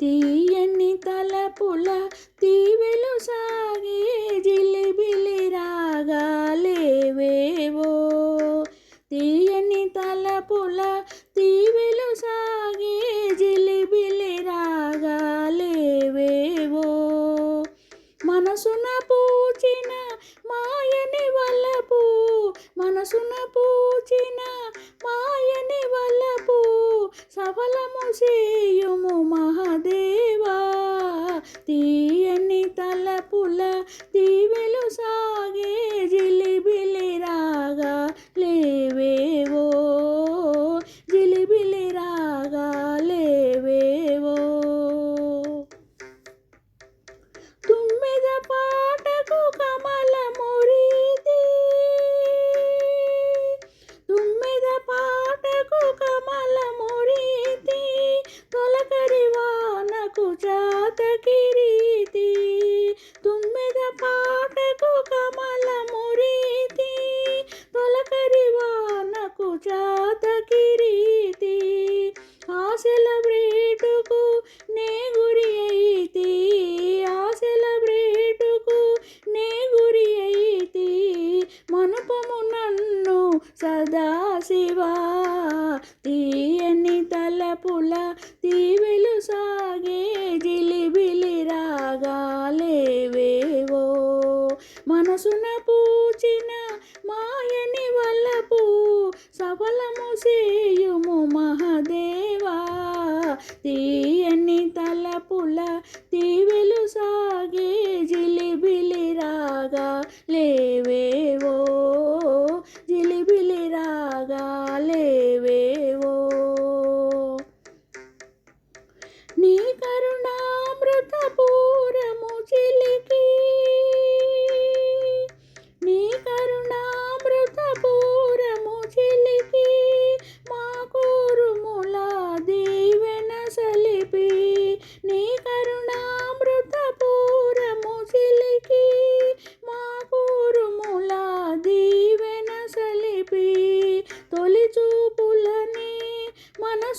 తీయని తలపుల తీవెలు సాగే జిలిబిలి రాగాలేవేవో. తీయని తలపుల తీవెలు సాగే జిలిబిలి రాగాలేవేవో. మనసున పూచిన మాయని వల్లపు మనసున పూచిన మాయని వల్లపు సఫలము చేయుము మా సదాశివా తీయని తలపుల తీవెలు సాగే జిలిబిలి రాగాలేవేవో మనసున పూచిన మాయని వల్లపు సఫలము చేయుము మహదేవా. తీయని తలపుల తీవెలు సాగే జిలిబిలి రాగా లే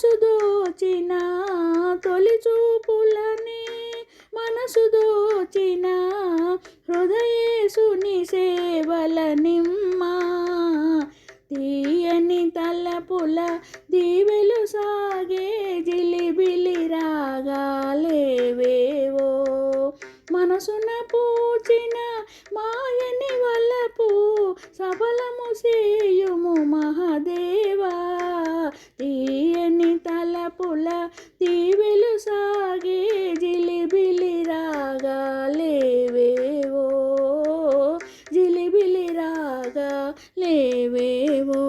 మనసు దోచిన తొలి చూపులని మనసు దోచిన హృదయేసుని సేవల నిమ్మా తీయని తలపుల దీవెలు సాగే జిలిబిలి రాగాలేవేవో. మనసున పూచిన మాయని వలపు సఫలము చేయుము మా ಆಗಲೇವೆವೋ